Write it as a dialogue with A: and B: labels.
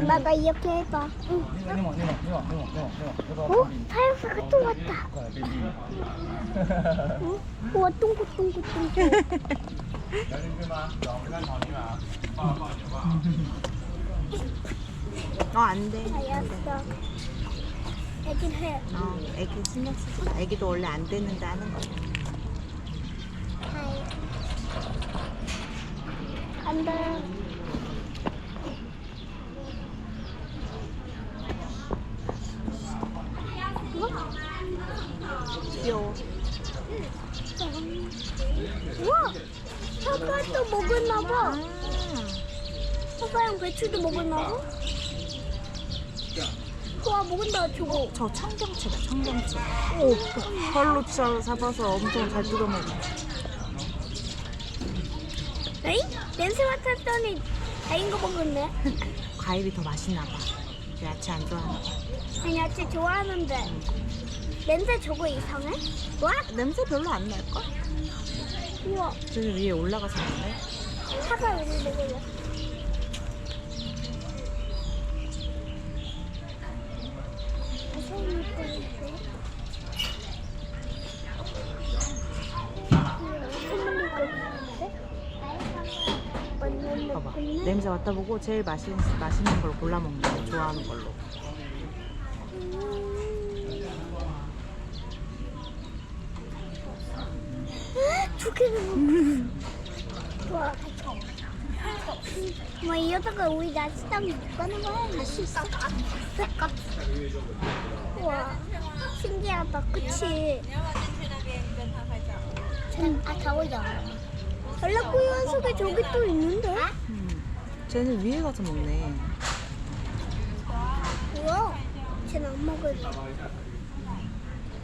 A: 엄마가 이렇게 해봐. 응. 어? 사육사 같은
B: 것 같다.
A: 응? 우와,
B: 동글동글동글.
C: 어, 안 돼.
A: 알았어. 애긴 해.
C: 어, 애기 신경 쓰지 마. 애기도 원래 안 되는데 하는 거야.
A: 안 돼.
C: 귀여워.
A: 우와! 사과도 먹었나 봐.
C: 아,
A: 사과랑 배추도 먹었나 봐. 우와 먹은다 저거.
C: 저 청경채다, 청경채. 오, 잘 잡아서 엄청 잘 뜯어먹어.
A: 에이? 냄새 맡았더니 다인 거 먹었네.
C: 과일이 더 맛있나 봐. 야채 안 좋아하나 봐.
A: 아니 야채 좋아하는데 냄새 저거 이상해? 와?
C: 냄새 별로 안 날걸?
A: 우와
C: 저기 위에 올라가서
A: 먹을래? 무서운 거 있어?
C: 봐봐. 냄새 맡아보고 제일 맛있, 맛있는 걸 골라 먹는 거 좋아하는 걸로.
A: 두 좋아. 뭐 이러다가 우리 나 식당 못 가는 거야? 갈수 있어? 우와 신기하다 그치? 아 저거야 연락구이 속에 저기 또 있는데?
C: 음. 쟤는 위에 가서 먹네.
A: 우와 쟤는 안 먹을